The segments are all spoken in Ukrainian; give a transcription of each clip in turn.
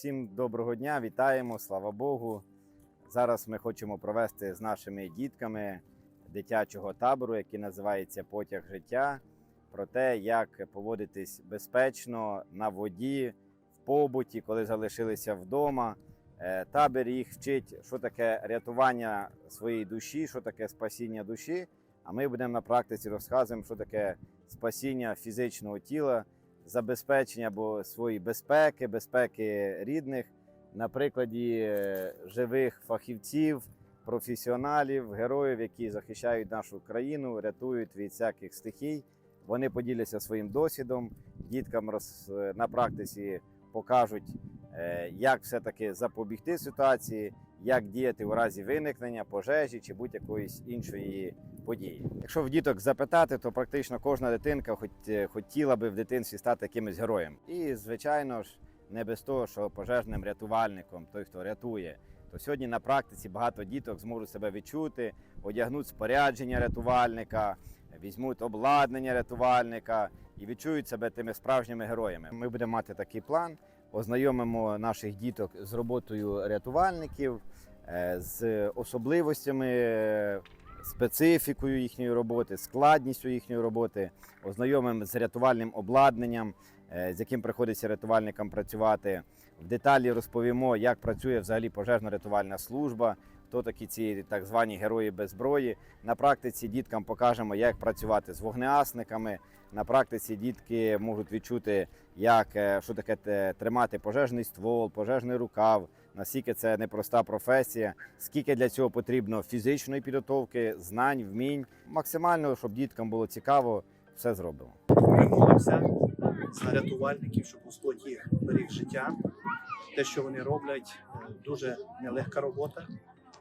Всім доброго дня, вітаємо, слава Богу. Зараз ми хочемо провести з нашими дітками дитячого табору, який називається Потяг життя, про те, як поводитись безпечно на воді, в побуті, коли залишилися вдома. Е, Табір їх вчить, що таке рятування своєї душі, що таке спасіння душі. А ми будемо на практиці розказуємо, що таке спасіння фізичного тіла, забезпечення або своєї безпеки, безпеки рідних на прикладі е, живих фахівців, професіоналів, героїв, які захищають нашу країну, рятують від всяких стихій. Вони поділяться своїм досвідом, діткам роз, е, на практиці покажуть, як все-таки запобігти ситуації, як діяти у разі виникнення пожежі чи будь-якоїсь іншої події. Якщо в діток запитати, то практично кожна дитинка хоч, е, хотіла би в дитинстві стати якимось героєм. І, звичайно ж, не без того, що пожежним рятувальником, той, хто рятує, то сьогодні на практиці багато діток зможуть себе відчути, одягнуть спорядження рятувальника, візьмуть обладнання рятувальника і відчують себе тими справжніми героями. Ми будемо мати такий план, ознайомимо наших діток з роботою рятувальників, е, з особливостями, е, специфікою їхньої роботи, складністю їхньої роботи, ознайомимо з рятувальним обладнанням, е, з яким приходиться рятувальникам працювати. В деталі розповімо, як працює взагалі пожежно-рятувальна служба, хто такі ці так звані герої без зброї. На практиці діткам покажемо, як працювати з вогнеасниками. На практиці дітки можуть відчути, як е, що таке тримати пожежний ствол, пожежний рукав. Наскільки це непроста професія, скільки для цього потрібно фізичної підготовки, знань, вмінь. Максимально, щоб діткам було цікаво, все зробимо. Ми молимося за рятувальників, щоб Господь їх беріг життя. Те, що вони роблять, е, дуже нелегка робота.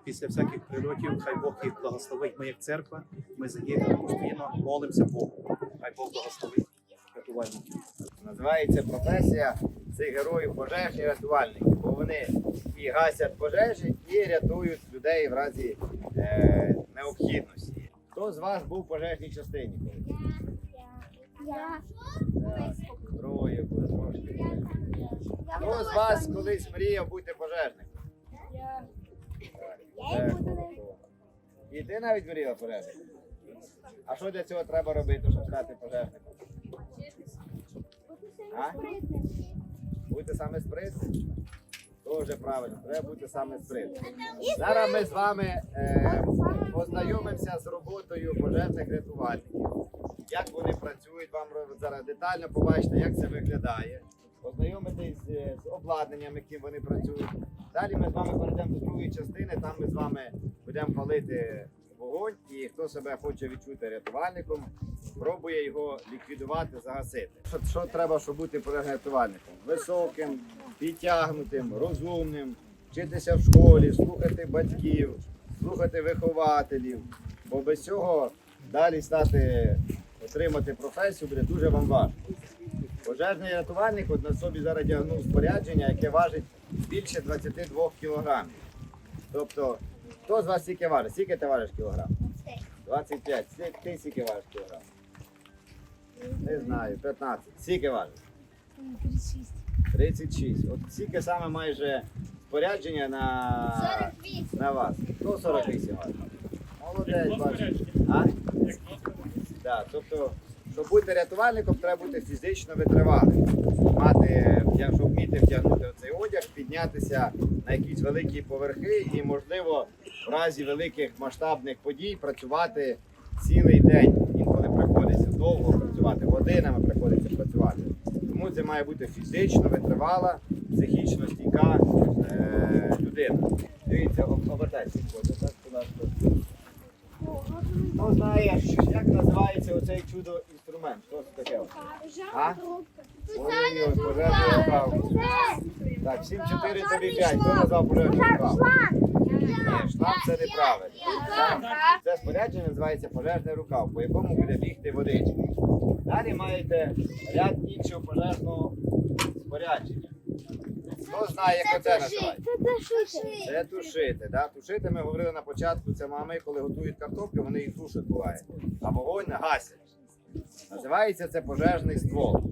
Після всяких прильотів, хай Бог їх благословить. Ми як церква, ми за їх постійно молимося Богу. Хай Бог благословить рятувальників. Називається професія цих героїв пожежні рятувальники, бо вони і гасять пожежі, і рятують людей в разі е, необхідності. Хто з вас був в пожежній частині? Я. Так, Троє, було трошки. Хто з вас колись мріяв бути пожежником? Я. Так, Я це буду. І ти навіть мріяв пожежником? А що для цього треба робити, щоб стати пожежником? А? Бути саме спритним? Дуже правильно, треба бути саме спритним. Зараз ми з вами е, познайомимося з роботою пожежних рятувальників. Як вони працюють, вам зараз детально побачите, як це виглядає. Познайомитись з, з обладнанням, яким вони працюють. Далі ми з вами перейдемо до другої частини. Там ми з вами будемо палити вогонь, і хто себе хоче відчути рятувальником, пробує його ліквідувати, загасити. Що, що треба, щоб бути рятувальником? Високим, підтягнутим, розумним, вчитися в школі, слухати батьків, слухати вихователів. Бо без цього далі стати, отримати професію буде дуже вам важко. Пожежний рятувальник от на собі зараз тягнув спорядження, яке важить більше 22 кілограмів. Тобто, хто з вас скільки важить? Скільки ти важиш кілограм? 25. Скільки- Ти скільки важиш кілограм? Не знаю, 15. Скільки важиш? 36. 36. От скільки саме майже спорядження на, на вас? Хто 48 важить? Молодець, бачиш. А? Так, тобто, щоб бути рятувальником, треба бути фізично витривалим. Мати, якщо вміти втягнути цей одяг, піднятися на якісь великі поверхи і, можливо, в разі великих масштабних подій працювати цілий день. Інколи приходиться довго працювати, годинами приходиться працювати. Тому це має бути фізично витривала, психічно стійка е, людина. Дивіться, об- обертайтеся, так, будь ласка. Хто знає, як називається оцей чудо інструмент? Що це таке? А? Ой-ой-ой, пожежний рукав. Так, 7, 4, тобі 5. Хто назвав пожежний рукав? Ні, це неправильно. Це спорядження називається пожежний рукав, по якому буде бігти водичка. Далі маєте ряд іншого пожежного спорядження. Хто знає, як це називається? Це тушити. Да? Тушити ми говорили на початку, це мами, коли готують картоплю, вони їх тушать буває. А вогонь гасять. Називається це пожежний ствол.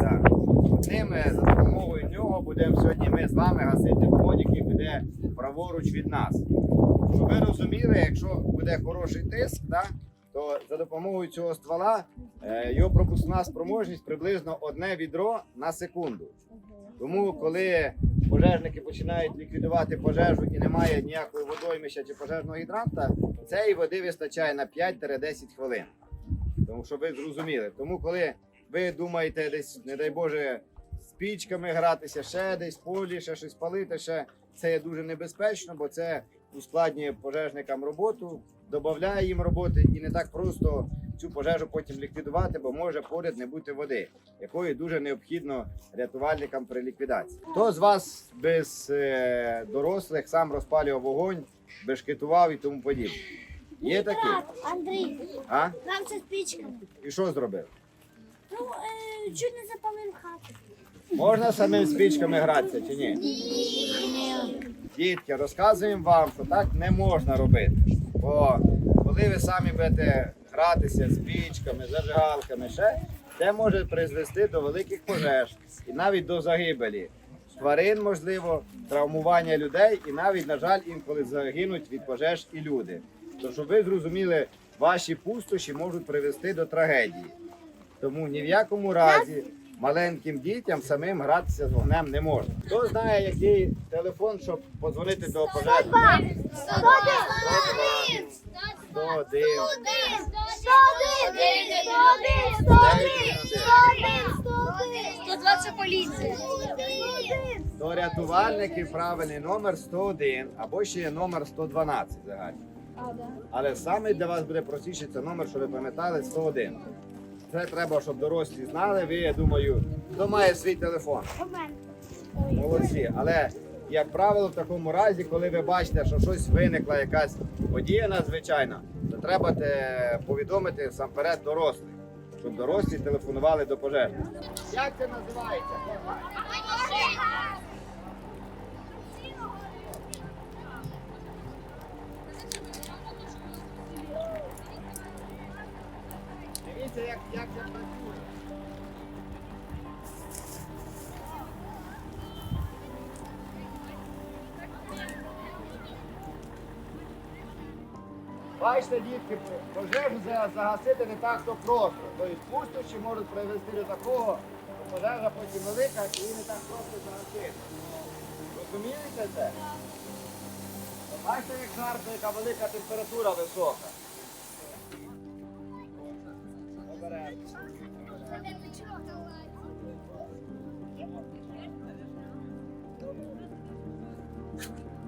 Так. Одним е, за допомогою нього будемо сьогодні ми з вами гасити вогонь, який буде праворуч від нас. Щоб ви розуміли, якщо буде хороший тиск, да, то за допомогою цього ствола е, його пропускна спроможність приблизно одне відро на секунду. Тому, коли пожежники починають ліквідувати пожежу і немає ніякої водоймища чи пожежного гідранта, цієї води вистачає на 5-10 хвилин. Тому що ви зрозуміли. Тому, коли ви думаєте десь, не дай Боже, з пічками гратися, ще десь полі, ще щось палити, ще це є дуже небезпечно, бо це ускладнює пожежникам роботу, додає їм роботи і не так просто цю пожежу потім ліквідувати, бо може поряд не бути води, якої дуже необхідно рятувальникам при ліквідації. Хто з вас без е, дорослих сам розпалював вогонь, бешкетував і тому подібне? Є такі? Андрій, А? нам це спічками. І що зробив? Ну, е, чуть не запалив хату. Можна самим спічками гратися чи ні? Дітки, розказуємо вам, що так не можна робити. Бо коли ви самі будете гратися з пічками, зажигалками, ще, це може призвести до великих пожеж і навіть до загибелі. Тварин, можливо, травмування людей і навіть, на жаль, інколи загинуть від пожеж і люди. То щоб ви зрозуміли, ваші пустощі можуть привести до трагедії. Тому ні в якому разі маленьким дітям самим гратися з вогнем не можна. Хто знає, який телефон, щоб подзвонити до пожежі? 101. 120 поліція. До рятувальників правильний номер 101 або ще є номер 112 загальний. Але саме для вас буде простіше це номер, що ви пам'ятали 101. Це треба, щоб дорослі знали. Ви, я думаю, хто має свій телефон. Молодці. Але як правило, в такому разі, коли ви бачите, що щось виникла, якась подія надзвичайна, то треба те повідомити самперед дорослих, щоб дорослі телефонували до пожежних. Як це називається? Дивіться, як, як це працює. Бачите, дітки, пожежу загасити не так то просто. Тобто пустощі можуть привести до такого, що пожежа потім велика і не так просто загасити. Розумієте це? Бачите, як жарко, яка велика температура висока. Thank you.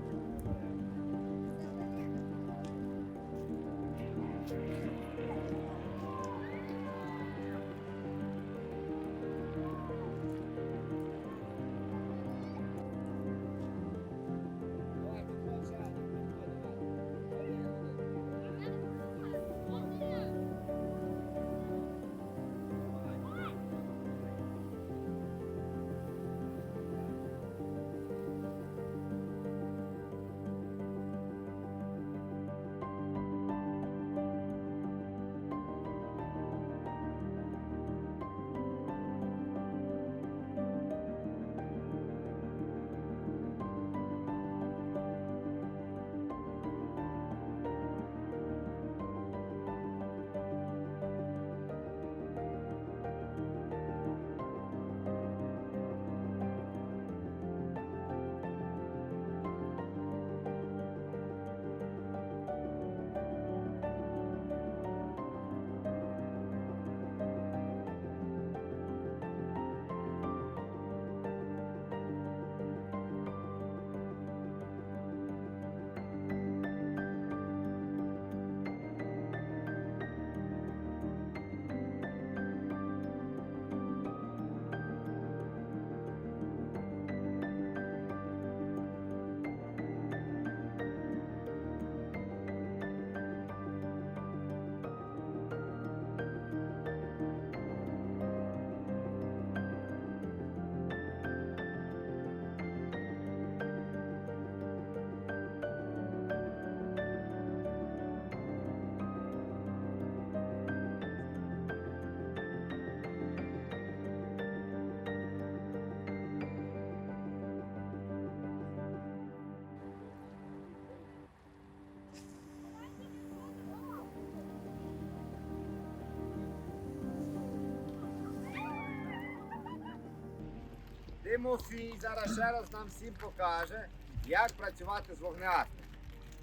Тимофій зараз ще раз нам всім покаже, як працювати з вогнеастиком.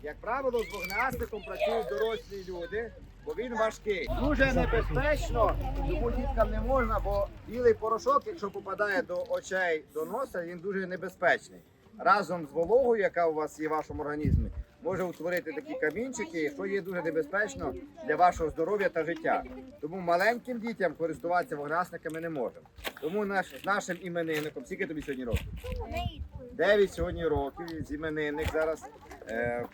Як правило, з вогнеастиком працюють дорослі люди, бо він важкий. Дуже небезпечно, тому діткам не можна, бо білий порошок, якщо попадає до очей, до носа, він дуже небезпечний. Разом з вологою, яка у вас є в вашому організмі, може утворити такі камінчики, що є дуже небезпечно для вашого здоров'я та життя. Тому маленьким дітям користуватися вогнасниками не можемо. Тому наш, з нашим іменинником, скільки тобі сьогодні років? 9 сьогодні років, з іменинник зараз е,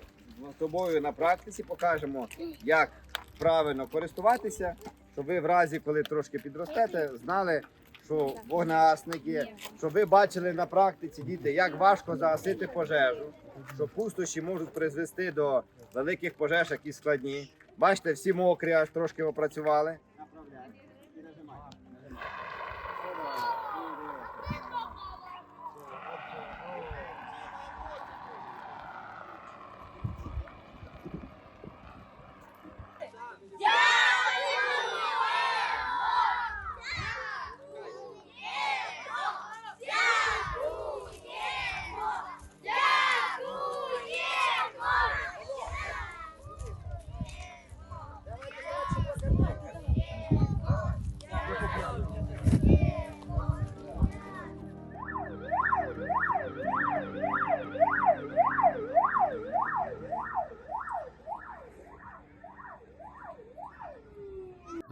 з тобою на практиці покажемо, як правильно користуватися, щоб ви в разі, коли трошки підростете, знали, що вогнасники, щоб ви бачили на практиці, діти, як важко загасити пожежу, що пустощі можуть призвести до великих пожеж, які складні. Бачите, всі мокрі, аж трошки опрацювали.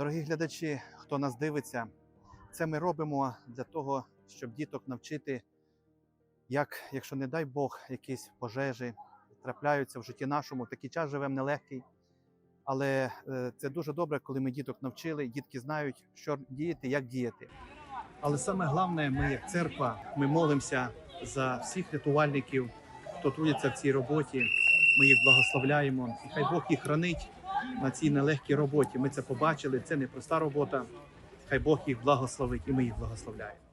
Дорогі глядачі, хто нас дивиться, це ми робимо для того, щоб діток навчити, як, якщо не дай Бог, якісь пожежі трапляються в житті нашому, такий час живемо нелегкий. Але е, це дуже добре, коли ми діток навчили, дітки знають, що діяти, як діяти. Але саме головне, ми як церква, ми молимося за всіх рятувальників, хто трудиться в цій роботі. Ми їх благословляємо, і хай Бог їх хранить на цій нелегкій роботі. Ми це побачили. Це непроста робота. Хай Бог їх благословить, і ми їх благословляємо.